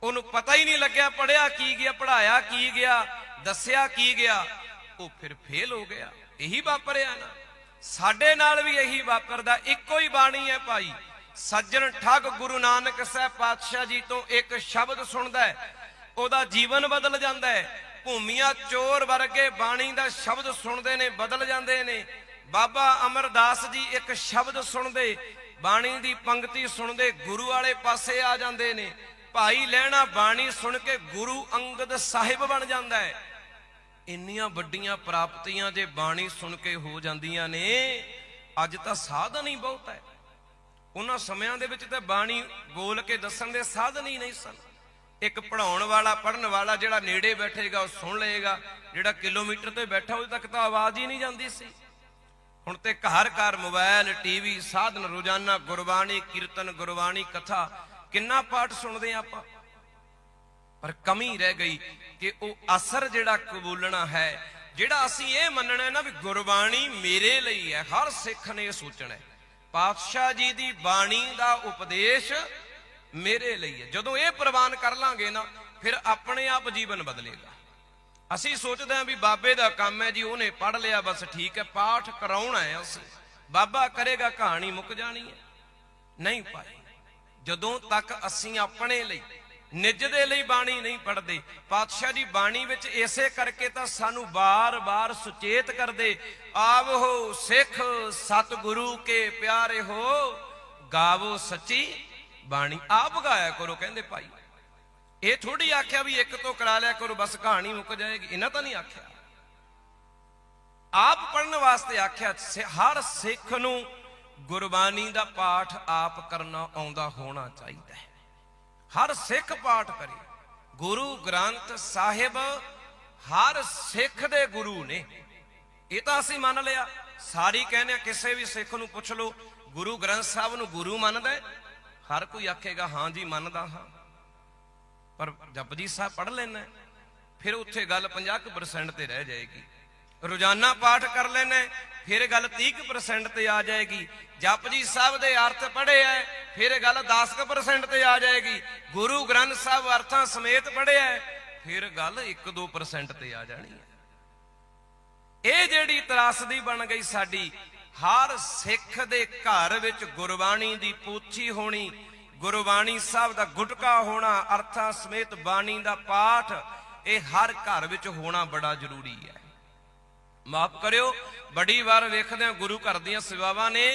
S1: ਉਹਨੂੰ ਪਤਾ ਹੀ ਨਹੀਂ ਲੱਗਿਆ ਪੜਿਆ ਕੀ ਗਿਆ ਪੜਾਇਆ ਕੀ ਗਿਆ, ਦੱਸਿਆ ਕੀ ਗਿਆ, ਉਹ ਫਿਰ ਫੇਲ ਹੋ ਗਿਆ। ਇਹੀ ਵਾਪਰਿਆ ਨਾ। ਸਾਡੇ ਨਾਲ ਵੀ ਇਹੀ ਵਾਪਰਦਾ, ਇੱਕੋ ਹੀ ਬਾਣੀ ਹੈ ਭਾਈ। ਸੱਜਣ ਠੱਗ ਗੁਰੂ ਨਾਨਕ ਸਾਹਿਬ ਪਾਤਸ਼ਾਹ ਜੀ ਤੋਂ ਇੱਕ ਸ਼ਬਦ ਸੁਣਦਾ ਹੈ, ਉਹਦਾ ਜੀਵਨ ਬਦਲ ਜਾਂਦਾ ਹੈ। ਭੂਮੀਆਂ ਚੋਰ ਵਰਗੇ ਬਾਣੀ ਦਾ ਸ਼ਬਦ ਸੁਣਦੇ ਨੇ, ਬਦਲ ਜਾਂਦੇ ਨੇ। ਬਾਬਾ ਅਮਰਦਾਸ ਜੀ ਇੱਕ ਸ਼ਬਦ ਸੁਣਦੇ, ਬਾਣੀ ਦੀ ਪੰਕਤੀ ਸੁਣਦੇ, ਗੁਰੂ ਵਾਲੇ ਪਾਸੇ ਆ ਜਾਂਦੇ ਨੇ। ਭਾਈ ਲੈਣਾ ਬਾਣੀ ਸੁਣ ਕੇ ਗੁਰੂ ਅੰਗਦ ਸਾਹਿਬ ਬਣ ਜਾਂਦਾ ਹੈ। ਇੰਨੀਆਂ ਵੱਡੀਆਂ ਪ੍ਰਾਪਤੀਆਂ ਜੇ ਬਾਣੀ ਸੁਣ ਕੇ ਹੋ ਜਾਂਦੀਆਂ ਨੇ, ਅੱਜ ਤਾਂ ਸਾਧਨ ਹੀ ਬਹੁਤ ਹੈ। ਉਹਨਾਂ ਸਮਿਆਂ ਦੇ ਵਿੱਚ ਤਾਂ ਬਾਣੀ ਬੋਲ ਕੇ ਦੱਸਣ ਦੇ ਸਾਧਨ ਹੀ ਨਹੀਂ ਸਨ। ਇੱਕ ਪੜਾਉਣ ਵਾਲਾ ਪੜਨ ਵਾਲਾ ਜਿਹੜਾ ਨੇੜੇ ਬੈਠੇਗਾ, ਉਹ ਸੁਣ ਲਏਗਾ। ਜਿਹੜਾ ਕਿਲੋਮੀਟਰ ਤੇ ਬੈਠਾ, ਉਹਦੇ ਤੱਕ ਤਾਂ ਆਵਾਜ਼ ਹੀ ਨਹੀਂ ਜਾਂਦੀ ਸੀ। ਹੁਣ ਤੇ ਘਰ ਘਰ ਮੋਬਾਈਲ ਟੀਵੀ, ਸਾਧਨ, ਰੋਜ਼ਾਨਾ ਗੁਰਬਾਣੀ, ਕੀਰਤਨ, ਗੁਰਬਾਣੀ ਕਥਾ, ਕਿੰਨਾ ਪਾਠ ਸੁਣਦੇ ਹਾਂ ਆਪਾਂ? ਪਰ ਕਮੀ ਰਹਿ ਗਈ ਕਿ ਉਹ ਅਸਰ ਜਿਹੜਾ ਕਬੂਲਣਾ ਹੈ, ਜਿਹੜਾ ਅਸੀਂ ਇਹ ਮੰਨਣਾ ਹੈ ਨਾ ਵੀ ਗੁਰਬਾਣੀ ਮੇਰੇ ਲਈ ਹੈ, ਹਰ ਸਿੱਖ ਨੇ ਇਹ ਸੋਚਣਾ ਹੈ। ਪਾਤਸ਼ਾਹ ਜੀ ਦੀ ਬਾਣੀ ਦਾ ਉਪਦੇਸ਼ ਮੇਰੇ ਲਈ ਹੈ। ਜਦੋਂ ਇਹ ਪ੍ਰਵਾਨ ਕਰ ਲਾਂਗੇ ਨਾ, ਫਿਰ ਆਪਣੇ ਆਪ ਜੀਵਨ ਬਦਲੇਗਾ। ਅਸੀਂ ਸੋਚਦੇ ਹਾਂ ਵੀ ਬਾਬੇ ਦਾ ਕੰਮ ਹੈ ਜੀ, ਉਹਨੇ ਪੜ ਲਿਆ, ਬਸ ਠੀਕ ਹੈ, ਪਾਠ ਕਰਾਉਣਾ ਹੈ ਅਸੀਂ। ਬਾਬਾ ਕਰੇਗਾ, ਕਹਾਣੀ ਮੁੱਕ ਜਾਣੀ ਹੈ। ਨਹੀਂ ਭਾਈ, ਜਦੋਂ ਤੱਕ ਅਸੀਂ ਆਪਣੇ ਲਈ, ਨਿੱਜ ਦੇ ਲਈ ਬਾਣੀ ਨਹੀਂ ਪੜਦੇ ਪਾਤਸ਼ਾਹ ਜੀ ਬਾਣੀ ਵਿੱਚ ਇਸੇ ਕਰਕੇ ਤਾਂ ਸਾਨੂੰ ਬਾਰ-ਬਾਰ ਸੁਚੇਤ ਕਰਦੇ, ਆਵੋ ਸਿੱਖ ਸਤਿਗੁਰੂ ਕੇ ਪਿਆਰੇ ਹੋ, ਗਾਵੋ ਸੱਚੀ ਬਾਣੀ। ਆਪ ਗਾਇਆ ਕਰੋ, ਕਹਿੰਦੇ ਭਾਈ। ਇਹ ਥੋੜੀ ਆਖਿਆ ਵੀ ਇੱਕ ਤੋਂ ਕਰਾ ਲਿਆ ਕਰੋ, ਬਸ ਕਹਾਣੀ ਮੁੱਕ ਜਾਏਗੀ। ਇਹਨਾਂ ਤਾਂ ਨਹੀਂ ਆਖਿਆ। ਆਪ ਪੜਨ ਵਾਸਤੇ ਆਖਿਆ, ਸਿ- ਹਰ ਸਿੱਖ ਨੂੰ ਗੁਰਬਾਣੀ ਦਾ ਪਾਠ ਆਪ ਕਰਨਾ ਆਉਂਦਾ ਹੋਣਾ ਚਾਹੀਦਾ ਹੈ। ਹਰ ਸਿੱਖ ਪਾਠ ਕਰੇ। ਗੁਰੂ ਗ੍ਰੰਥ ਸਾਹਿਬ ਹਰ ਸਿੱਖ ਦੇ ਗੁਰੂ ਨੇ। ਇਹ ਤਾਂ ਅਸੀਂ ਮੰਨ ਲਿਆ। ਸਾਰੀ ਕਹਿੰਦੇ ਕਿਸੇ ਵੀ ਸਿੱਖ ਨੂੰ ਪੁੱਛ ਲਓ, ਗੁਰੂ ਗ੍ਰੰਥ ਸਾਹਿਬ ਨੂੰ ਗੁਰੂ ਮੰਨਦਾ ਹਰ ਕੋਈ ਆਖੇਗਾ, ਹਾਂ ਜੀ, ਮੰਨਦਾ ਹਾਂ। ਪਰ ਜਪਜੀ ਸਾਹਿਬ ਪੜ ਲੈਣਾ ਫਿਰ ਉੱਥੇ ਗੱਲ 50% ਤੇ ਰਹਿ ਜਾਏਗੀ। ਰੋਜ਼ਾਨਾ ਪਾਠ ਕਰ ਲੈਣਾ ਫਿਰ ਗੱਲ 30% ਤੇ ਆ ਜਾਏਗੀ। ਜਪਜੀ ਸਾਹਿਬ ਦੇ ਅਰਥ ਪੜ੍ਹੇ ਐ ਫਿਰ ਗੱਲ 10% ਤੇ ਆ ਜਾਏਗੀ। ਗੁਰੂ ਗ੍ਰੰਥ ਸਾਹਿਬ ਅਰਥਾਂ ਸਮੇਤ ਪੜ੍ਹਿਆ ਹੈ, ਫਿਰ ਗੱਲ 1-2% ਤੇ ਆ ਜਾਣੀ ਹੈ ਇਹ ਜਿਹੜੀ ਤਰਾਸਦੀ ਬਣ ਗਈ ਸਾਡੀ ਹਰ ਸਿੱਖ ਦੇ ਘਰ ਵਿੱਚ ਗੁਰਬਾਣੀ ਦੀ ਪੋਥੀ ਹੋਣੀ ਗੁਰਬਾਣੀ ਸਾਹਿਬ ਦਾ ਗੁਟਕਾ ਹੋਣਾ, ਅਰਥਾਂ ਸਮੇਤ ਬਾਣੀ ਦਾ ਪਾਠ, ਇਹ ਹਰ ਘਰ ਵਿੱਚ ਹੋਣਾ ਬੜਾ ਜ਼ਰੂਰੀ ਹੈ। ਮਾਫ ਕਰਿਓ, ਬੜੀ ਵਾਰ ਵੇਖਦੇ ਹਾਂ ਗੁਰੂ ਘਰ ਦੀਆਂ ਸੇਵਾਵਾਂ ਨੇ।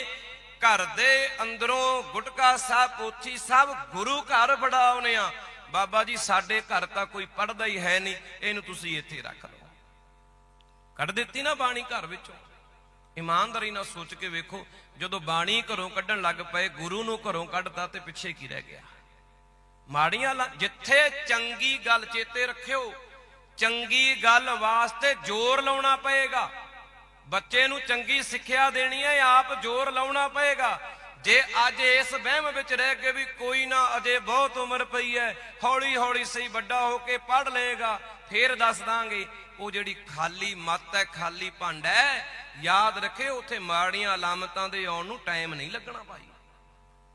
S1: ਘਰ ਦੇ ਅੰਦਰੋਂ ਗੁਟਕਾ ਸਾਹਿਬ ਪੋਥੀ ਸਾਹਿਬ, ਗੁਰੂ ਘਰ ਬੜਾਉਨੇ ਆ ਬਾਬਾ ਜੀ, ਸਾਡੇ ਘਰ ਤਾਂ ਕੋਈ ਪੜਦਾ ਹੀ ਹੈ ਨਹੀਂ, ਇਹਨੂੰ ਤੁਸੀਂ ਇੱਥੇ ਰੱਖ ਲਓ। ਕੱਢ ਦਿੱਤੀ ਨਾ ਬਾਣੀ ਘਰ ਵਿੱਚੋਂ। ਇਮਾਨਦਾਰੀ ਨਾਲ ਸੋਚ ਕੇ ਵੇਖੋ, ਜਦੋਂ ਬਾਣੀ ਘਰੋਂ ਕੱਢਣ ਲੱਗ ਪਏ, ਗੁਰੂ ਨੂੰ ਘਰੋਂ ਕੱਢਤਾ ਤੇ ਪਿੱਛੇ ਕੀ ਰਹਿ ਗਿਆ? ਮਾੜੀਆਂ ਜਿੱਥੇ ਚੰਗੀ ਗੱਲ ਚੇਤੇ ਰੱਖਿਓ, ਚੰਗੀ ਗੱਲ ਵਾਸਤੇ ਜ਼ੋਰ ਲਾਉਣਾ ਪਏਗਾ। ਬੱਚੇ ਨੂੰ ਚੰਗੀ ਸਿੱਖਿਆ ਦੇਣੀ ਹੈ, ਆਪ ਜ਼ੋਰ ਲਾਉਣਾ ਪਏਗਾ। ਜੇ ਅੱਜ ਇਸ ਵਹਿਮ ਵਿੱਚ ਰਹਿ ਕੇ ਵੀ ਕੋਈ ਨਾ, ਅਜੇ ਬਹੁਤ ਉਮਰ ਪਈ ਹੈ ਹੌਲੀ ਹੌਲੀ ਸਹੀ ਵੱਡਾ ਹੋ ਕੇ ਪੜ ਲਏਗਾ, ਫੇਰ ਦੱਸ ਦਾਂਗੇ, ਉਹ ਜਿਹੜੀ ਖਾਲੀ ਮੱਤ ਹੈ, ਖਾਲੀ ਭੰਡ ਹੈ ਯਾਦ ਰੱਖਿਓ ਉੱਥੇ ਮਾੜੀਆਂ ਅਲਾਮਤਾਂ ਦੇ ਆਉਣ ਨੂੰ ਟਾਈਮ ਨਹੀਂ ਲੱਗਣਾ ਭਾਈ।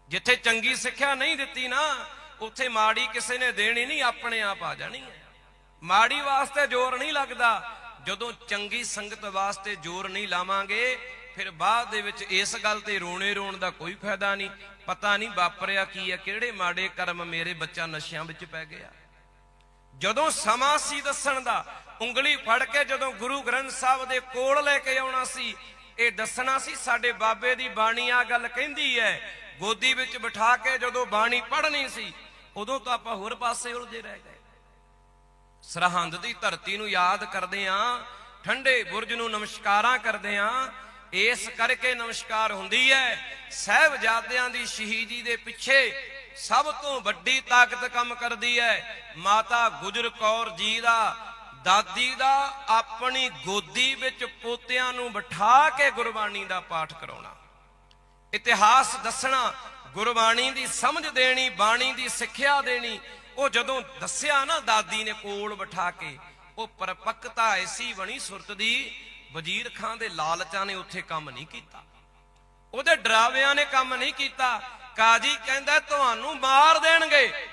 S1: ਜਿੱਥੇ ਚੰਗੀ ਸਿੱਖਿਆ ਨਹੀਂ ਦਿੱਤੀ ਨਾ, ਉੱਥੇ ਮਾੜੀ ਕਿਸੇ ਨੇ ਦੇਣੀ ਨਹੀਂ, ਆਪਣੇ ਆਪ ਆ ਜਾਣੀ ਹੈ। ਮਾੜੀ ਵਾਸਤੇ ਜ਼ੋਰ ਨਹੀਂ ਲੱਗਦਾ। ਜਦੋਂ ਚੰਗੀ ਸੰਗਤ ਵਾਸਤੇ ਜ਼ੋਰ ਨਹੀਂ ਲਾਵਾਂਗੇ, ਫਿਰ ਬਾਅਦ ਦੇ ਵਿੱਚ ਇਸ ਗੱਲ ਤੇ ਰੋਣੇ ਰੋਣ ਦਾ ਕੋਈ ਫਾਇਦਾ ਨਹੀਂ। ਪਤਾ ਨਹੀਂ ਵਾਪਰਿਆ ਕੀ ਹੈ, ਕਿਹੜੇ ਮਾੜੇ ਕਰਮ ਮੇਰੇ ਬੱਚਾ ਨਸ਼ਿਆਂ ਵਿੱਚ ਪੈ ਗਿਆ। ਜਦੋਂ ਸਮਾਂ ਸੀ ਦੱਸਣ ਦਾ, ਉਂਗਲੀ ਫੜ ਕੇ ਜਦੋਂ ਗੁਰੂ ਗ੍ਰੰਥ ਸਾਹਿਬ ਦੇ ਕੋਲ ਲੈ ਕੇ ਆਉਣਾ ਸੀ, ਇਹ ਦੱਸਣਾ ਸੀ ਸਾਡੇ ਬਾਬੇ ਦੀ ਬਾਣੀ ਆ ਗੱਲ ਕਹਿੰਦੀ ਹੈ, ਗੋਦੀ ਵਿੱਚ ਬਿਠਾ ਕੇ ਜਦੋਂ ਬਾਣੀ ਪੜ੍ਹਨੀ ਸੀ, ਉਦੋਂ ਤਾਂ ਆਪਾਂ ਹੋਰ ਪਾਸੇ ਉਲਝੇ ਰਹਿ ਗਏ। ਸਰਹੰਦ ਦੀ ਧਰਤੀ ਨੂੰ ਯਾਦ ਕਰਦੇ ਆਂ ਠੰਡੇ ਬੁਰਜ ਨੂੰ ਨਮਸਕਾਰਾਂ ਕਰਦੇ ਆਂ ਇਸ ਕਰਕੇ ਨਮਸਕਾਰ ਹੁੰਦੀ ਹੈ, ਸਹਿਬਜ਼ਾਦਿਆਂ ਦੀ ਸ਼ਹੀਦੀ ਦੇ ਪਿੱਛੇ ਸਭ ਤੋਂ ਵੱਡੀ ਤਾਕਤ ਕੰਮ ਕਰਦੀ ਹੈ। ਮਾਤਾ ਗੁਜਰ ਕੌਰ ਜੀ ਦਾ, ਦਾਦੀ ਦਾ ਆਪਣੀ ਗੋਦੀ ਵਿੱਚ ਪੋਤਿਆਂ ਨੂੰ ਬਿਠਾ ਕੇ ਗੁਰਬਾਣੀ ਦਾ ਪਾਠ ਕਰਾਉਣਾ। ਇਤਿਹਾਸ ਦੱਸਣਾ, ਗੁਰਬਾਣੀ ਦੀ ਸਮਝ ਦੇਣੀ, ਬਾਣੀ ਦੀ ਸਿੱਖਿਆ ਦੇਣੀ, ਉਹ ਜਦੋਂ ਦੱਸਿਆ ਨਾ ਦਾਦੀ ਨੇ ਕੋਲ ਬਿਠਾ ਕੇ, ਉਹ ਪਰਪੱਕਤਾ ਐਸੀ ਬਣੀ ਸੁਰਤ ਦੀ, ਵਜ਼ੀਰ ਖਾਨ ਦੇ ਲਾਲਚਾਂ ਨੇ ਉੱਥੇ ਕੰਮ ਨਹੀਂ ਕੀਤਾ। ਉਹਦੇ ਡਰਾਵਿਆਂ ਨੇ ਕੰਮ ਨਹੀਂ ਕੀਤਾ। ਕਾਜੀ ਕਹਿੰਦਾ ਤੁਹਾਨੂੰ ਮਾਰ ਦੇਣਗੇ।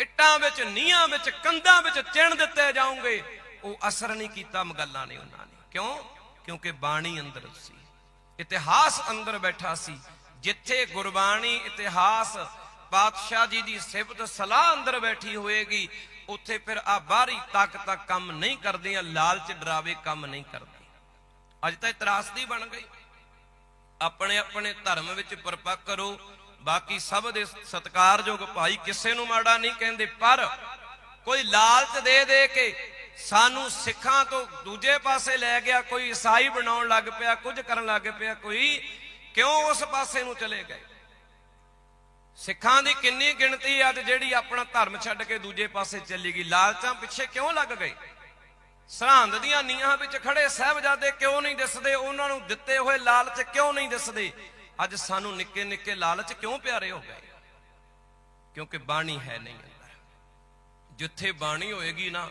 S1: ਇੱਟਾਂ ਵਿੱਚ, ਨੀਹਾਂ ਵਿੱਚ, ਕੰਧਾਂ ਵਿੱਚ ਚਿਣ ਦਿੱਤੇ ਜਾਓਗੇ। ਉਹ ਅਸਰ ਨਹੀਂ ਕੀਤਾ, ਮਗੱਲਾਂ ਨੇ ਉਹਨਾਂ ਨੇ। ਕਿਉਂ? ਕਿਉਂਕਿ ਬਾਣੀ ਅੰਦਰ ਸੀ। ਇਤਿਹਾਸ ਅੰਦਰ ਬੈਠਾ ਸੀ। ਜਿੱਥੇ ਗੁਰਬਾਣੀ, ਇਤਿਹਾਸ ਪਾਤਸ਼ਾਹ ਜੀ ਦੀ ਸਿਫਤ, ਸਲਾਹ ਅੰਦਰ ਬੈਠੀ ਹੋਏਗੀ, ਉੱਥੇ ਫਿਰ ਆ ਬਾਹਰੀ ਤਾਕਤਾਂ ਕੰਮ ਨਹੀਂ ਕਰਦੀਆਂ, ਲਾਲਚ ਡਰਾਵੇ ਕੰਮ ਨਹੀਂ ਕਰਦੇ। ਅੱਜ ਤਾਂ ਇਹ ਤਰਾਸਦੀ ਬਣ ਗਈ। ਆਪਣੇ ਆਪਣੇ ਧਰਮ ਵਿੱਚ ਪਰਪੱਕ ਕਰੋ। ਬਾਕੀ ਸਭ ਦੇ ਸਤਿਕਾਰਯੋਗ ਭਾਈ ਕਿਸੇ ਨੂੰ ਮਾੜਾ ਨਹੀਂ ਕਹਿੰਦੇ, ਪਰ ਕੋਈ ਲਾਲਚ ਦੇ ਦੇ ਕੇ ਸਾਨੂੰ ਸਿੱਖਾਂ ਤੋਂ ਦੂਜੇ ਪਾਸੇ ਲੈ ਗਿਆ, ਕੋਈ ਈਸਾਈ ਬਣਾਉਣ ਲੱਗ ਪਿਆ, ਕੁਝ ਕਰਨ ਲੱਗ ਪਿਆ, ਕੋਈ ਕਿਉਂ ਉਸ ਪਾਸੇ ਨੂੰ ਚਲੇ ਗਏ? ਸਿੱਖਾਂ ਦੀ ਕਿੰਨੀ ਗਿਣਤੀ ਅੱਜ ਜਿਹੜੀ ਆਪਣਾ ਧਰਮ ਛੱਡ ਕੇ ਦੂਜੇ ਪਾਸੇ ਚੱਲੀ ਗਈ, ਲਾਲਚਾਂ ਪਿੱਛੇ ਕਿਉਂ ਲੱਗ ਗਏ? ਸਰਹੰਦ ਦੀਆਂ ਨੀਹਾਂ ਵਿੱਚ ਖੜੇ ਸਹਿਬਜ਼ਾਦੇ ਕਿਉਂ ਨਹੀਂ ਦਿਸਦੇ? ਉਹਨਾਂ ਨੂੰ ਦਿੱਤੇ ਹੋਏ ਲਾਲਚ ਕਿਉਂ ਨਹੀਂ ਦਿਸਦੇ? ਅੱਜ ਸਾਨੂੰ ਨਿੱਕੇ ਨਿੱਕੇ ਲਾਲਚ ਕਿਉਂ ਪਿਆਰੇ ਹੋ ਗਏ? ਕਿਉਂਕਿ ਬਾਣੀ ਹੈ ਨਹੀਂ ਅੰਦਰ। ਜਿੱਥੇ ਬਾਣੀ ਹੋਏਗੀ ਨਾ,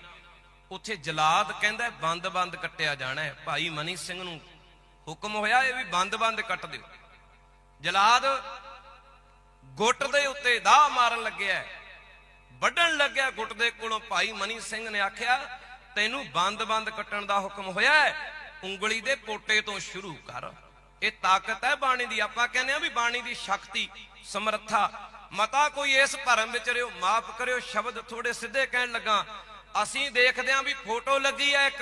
S1: ਉੱਥੇ ਜਲਾਦ ਕਹਿੰਦਾ ਬੰਦ-ਬੰਦ ਕੱਟਿਆ ਜਾਣਾ ਹੈ। ਭਾਈ ਮਨੀ ਸਿੰਘ ਨੂੰ ਹੁਕਮ ਹੋਇਆ ਇਹ ਵੀ ਬੰਦ-ਬੰਦ ਕੱਟ ਦਿਓ। ਜਲਾਦ ਗੁੱਟ ਦੇ ਉੱਤੇ ਦਾਹ ਮਾਰਨ ਲੱਗਿਆ ਵੱਢਣ ਲੱਗਿਆ ਗੁੱਟ ਦੇ ਕੋਲੋਂ। ਭਾਈ ਮਨੀ ਸਿੰਘ ਨੇ ਆਖਿਆ, ਤੈਨੂੰ ਬੰਦ-ਬੰਦ ਕੱਟਣ ਦਾ ਹੁਕਮ ਹੋਇਆ ਹੈ। ਉਂਗਲੀ ਦੇ ਪੋਟੇ ਤੋਂ ਸ਼ੁਰੂ ਕਰ। ਇਹ ਤਾਕਤ ਹੈ ਬਾਣੀ ਦੀ। ਆਪਾਂ ਕਹਿੰਦੇ ਆ ਵੀ ਬਾਣੀ ਦੀ ਸ਼ਕਤੀ, ਸਮਰੱਥਾ। ਮਤਾ ਕੋਈ ਇਸ ਭਰਮ ਵਿੱਚ ਰਿਓ, ਮਾਫ ਕਰਿਓ, ਸ਼ਬਦ ਥੋੜੇ ਸਿੱਧੇ ਕਹਿਣ ਲੱਗਾ। ਅਸੀਂ ਦੇਖਦੇ ਆਂ ਵੀ ਫੋਟੋ ਲੱਗੀ ਹੈ ਇੱਕ,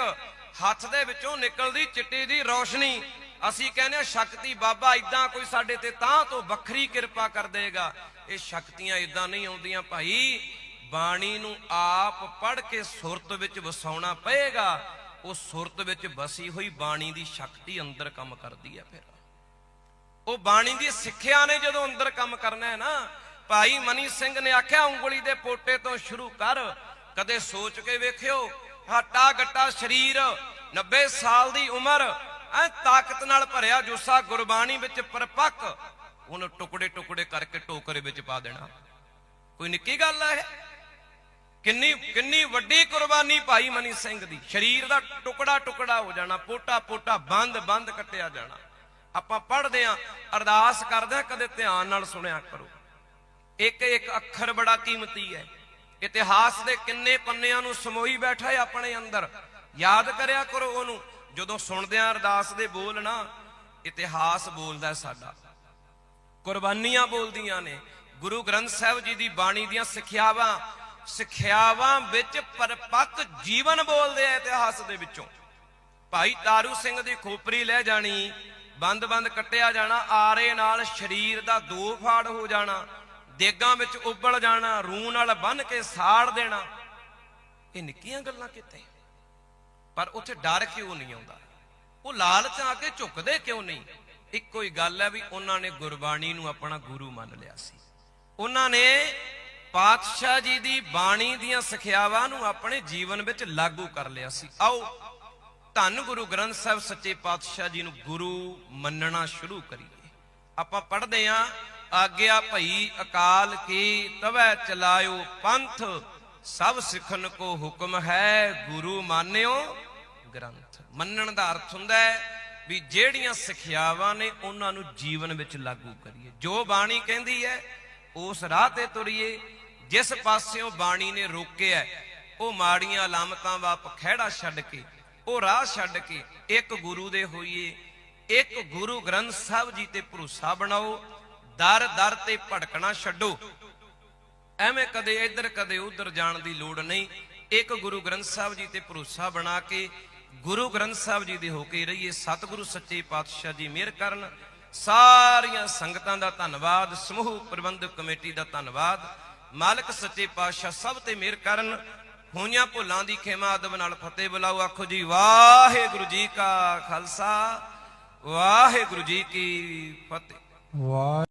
S1: ਹੱਥ ਦੇ ਵਿੱਚੋਂ ਨਿਕਲਦੀ ਚਿੱਟੀ ਦੀ ਰੌਸ਼ਨੀ। ਅਸੀਂ ਕਹਿੰਦੇ ਆ ਸ਼ਕਤੀ ਬਾਬਾ ਇਦਾਂ ਕੋਈ ਸਾਡੇ ਤੇ ਤਾਂ ਤੋਂ ਵੱਖਰੀ ਕਿਰਪਾ ਕਰ ਦੇਗਾ। ਇਹ ਸ਼ਕਤੀਆਂ ਇਦਾਂ ਨਹੀਂ ਆਉਂਦੀਆਂ ਭਾਈ। ਬਾਣੀ ਨੂੰ ਆਪ ਪੜ੍ਹ ਕੇ ਸੁਰਤ ਵਿੱਚ ਵਸਾਉਣਾ ਪਏਗਾ। ਉਹ ਸੁਰਤ ਵਿੱਚ ਵਸੀ ਹੋਈ ਬਾਣੀ ਦੀ ਸ਼ਕਤੀ ਅੰਦਰ ਕੰਮ ਕਰਦੀ ਹੈ ਫਿਰ। ਉਹ ਬਾਣੀ ਦੀ ਸਿੱਖਿਆ ਨੇ ਜਦੋਂ ਅੰਦਰ ਕੰਮ ਕਰਨਾ ਹੈ ਨਾ, ਭਾਈ ਮਨੀ ਸਿੰਘ ਨੇ ਆਖਿਆ, ਉਂਗਲੀ ਦੇ ਪੋਟੇ ਤੋਂ ਸ਼ੁਰੂ ਕਰ, ਕਦੇ ਸੋਚ ਕੇ ਵੇਖਿਓ, ਹਟਾ ਗੱਟਾ ਸਰੀਰ 90 ਸਾਲ ਦੀ ਉਮਰ, ਐ ਤਾਕਤ ਨਾਲ ਭਰਿਆ ਜੁੱਸਾ ਗੁਰਬਾਣੀ ਵਿੱਚ ਪਰਪੱਕ, ਉਹਨੂੰ ਟੁਕੜੇ ਟੁਕੜੇ ਕਰਕੇ ਟੋਕਰੇ ਵਿੱਚ ਪਾ ਦੇਣਾ। ਕੋਈ ਨਿੱਕੀ ਗੱਲ ਹੈ ਕਿੰਨੀ ਕਿੰਨੀ ਵੱਡੀ ਕੁਰਬਾਨੀ ਭਾਈ ਮਨੀ ਸਿੰਘ ਦੀ। ਸਰੀਰ ਦਾ ਟੁਕੜਾ ਟੁਕੜਾ ਹੋ ਜਾਣਾ, ਪੋਟਾ ਪੋਟਾ ਬੰਦ ਬੰਦ ਕੱਟਿਆ ਜਾਣਾ। ਆਪਾਂ ਪੜ੍ਹਦੇ ਆਂ ਅਰਦਾਸ ਕਰਦੇ ਆਂ ਕਦੇ ਧਿਆਨ ਨਾਲ ਸੁਣਿਆ ਕਰੋ। ਇੱਕ ਇੱਕ ਅੱਖਰ ਬੜਾ ਕੀਮਤੀ ਹੈ। ਇਤਿਹਾਸ ਦੇ ਕਿੰਨੇ ਪੰਨਿਆਂ ਨੂੰ ਸਮੋਈ ਬੈਠਾ ਹੈ ਆਪਣੇ ਅੰਦਰ। ਯਾਦ ਕਰਿਆ ਕਰੋ ਉਹਨੂੰ, ਜਦੋਂ ਸੁਣਦੇ ਆਂ ਅਰਦਾਸ ਦੇ ਬੋਲ ਨਾ, ਇਤਿਹਾਸ ਬੋਲਦਾ ਸਾਡਾ। ਕੁਰਬਾਨੀਆਂ ਬੋਲਦੀਆਂ ਨੇ। ਗੁਰੂ ਗ੍ਰੰਥ ਸਾਹਿਬ ਜੀ ਦੀ ਬਾਣੀ ਦੀਆਂ ਸਿੱਖਿਆਵਾਂ ਸਿੱਖਿਆਵਾਂ ਵਿੱਚ ਪਰਪੱਕ ਜੀਵਨ ਬੋਲਦੇ ਆ ਇਤਿਹਾਸ ਦੇ ਵਿੱਚੋਂ। ਭਾਈ ਤਾਰੂ ਸਿੰਘ ਦੀ ਖੋਪਰੀ ਲੈ ਜਾਣੀ ਬੰਦ-ਬੰਦ ਕੱਟਿਆ ਜਾਣਾ, ਆਰੇ ਨਾਲ ਸਰੀਰ ਦਾ ਦੋ ਫਾੜ ਹੋ ਜਾਣਾ, ਦੇਗਾਂ ਵਿੱਚ ਉਬਲ ਜਾਣਾ, ਰੂਹ ਨਾਲ ਬੰਨ ਕੇ ਸਾੜ ਦੇਣਾ। ਇਹ ਨਿੱਕੀਆਂ ਗੱਲਾਂ ਕਿਤੇ ਪਰ ਉੱਥੇ ਡਰ ਕਿਉਂ ਨਹੀਂ ਆਉਂਦਾ? ਉਹ ਲਾਲਚ ਆ ਕੇ ਝੁਕਦੇ ਕਿਉਂ ਨਹੀਂ? ਇੱਕੋ ਹੀ ਗੱਲ ਹੈ ਵੀ ਉਹਨਾਂ ਨੇ ਗੁਰਬਾਣੀ ਨੂੰ ਆਪਣਾ ਗੁਰੂ ਮੰਨ ਲਿਆ ਸੀ। ਉਹਨਾਂ ਨੇ ਪਾਤਸ਼ਾਹ ਜੀ ਦੀ ਬਾਣੀ ਦੀਆਂ ਸਿੱਖਿਆਵਾਂ ਨੂੰ ਆਪਣੇ ਜੀਵਨ ਵਿੱਚ ਲਾਗੂ ਕਰ ਲਿਆ ਸੀ। ਆਓ, ਧੰਨ ਗੁਰੂ ਗ੍ਰੰਥ ਸਾਹਿਬ ਸੱਚੇ ਪਾਤਸ਼ਾਹ ਜੀ ਨੂੰ ਗੁਰੂ ਮੰਨਣਾ ਸ਼ੁਰੂ ਕਰੀਏ। ਆਪਾਂ ਪੜ੍ਹਦੇ ਆਂ ਆਗਿਆ ਭਈ ਅਕਾਲ ਕੀ ਤਵੈ ਚਲਾਇਓ ਪੰਥ, ਸਭ ਸਿੱਖਣ ਕੋ ਹੁਕਮ ਹੈ ਗੁਰੂ ਮਾਨਿਓ ਗ੍ਰੰਥ। ਮੰਨਣ ਦਾ ਅਰਥ ਹੁੰਦਾ ਹੈ ਵੀ ਜਿਹੜੀਆਂ ਸਿੱਖਿਆਵਾਂ ਨੇ ਉਹਨਾਂ ਨੂੰ ਜੀਵਨ ਵਿੱਚ ਲਾਗੂ ਕਰੀਏ। ਜੋ ਬਾਣੀ ਕਹਿੰਦੀ ਹੈ ਉਸ ਰਾਹ ਤੇ ਤੁਰੀਏ, ਜਿਸ ਪਾਸਿਓਂ ਬਾਣੀ ਨੇ ਰੋਕਿਆ ਉਹ ਮਾੜੀਆਂ ਲਾਮਤਾਂ ਵਾਪ ਖਹਿੜਾ ਛੱਡ ਕੇ, ਉਹ ਰਾਹ ਛੱਡ ਕੇ ਇੱਕ ਗੁਰੂ ਦੇ ਹੋਈਏ। ਇੱਕ ਗੁਰੂ ਗ੍ਰੰਥ ਸਾਹਿਬ ਜੀ ਤੇ ਭਰੋਸਾ ਬਣਾਓ, ਦਰ ਦਰ ਤੇ ਭਟਕਣਾ ਛੱਡੋ। ਐਵੇਂ ਕਦੇ ਇੱਧਰ, ਕਦੇ ਉੱਧਰ ਜਾਣ ਦੀ ਲੋੜ ਨਹੀਂ। ਇੱਕ ਗੁਰੂ ਗ੍ਰੰਥ ਸਾਹਿਬ ਜੀ ਤੇ ਭਰੋਸਾ ਬਣਾ ਕੇ, ਗੁਰੂ ਗ੍ਰੰਥ ਸਾਹਿਬ ਜੀ ਦੇ ਹੋ ਕੇ ਰਹੀਏ ਸਤਿਗੁਰੂ ਸੱਚੇ ਪਾਤਸ਼ਾਹ ਜੀ ਮਿਹਰ ਕਰਨ ਸਾਰੀਆਂ ਸੰਗਤਾਂ ਦਾ ਧੰਨਵਾਦ, ਸਮੂਹ ਪ੍ਰਬੰਧਕ ਕਮੇਟੀ ਦਾ ਧੰਨਵਾਦ। ਮਾਲਕ ਸੱਚੇ ਪਾਤਸ਼ਾਹ ਸਭ ਤੇ ਮਿਹਰ ਕਰਨ, ਹੋਈਆਂ ਭੁੱਲਾਂ ਦੀ ਖੇਮਾ ਅਦਬ ਨਾਲ ਫਤਿਹ ਬੁਲਾਓ। ਆਖੋ ਜੀ, ਵਾਹਿਗੁਰੂ ਜੀ ਕਾ ਖਾਲਸਾ, ਵਾਹਿਗੁਰੂ ਜੀ ਕੀ ਫਤਿਹ।
S2: ਵਾਹਿ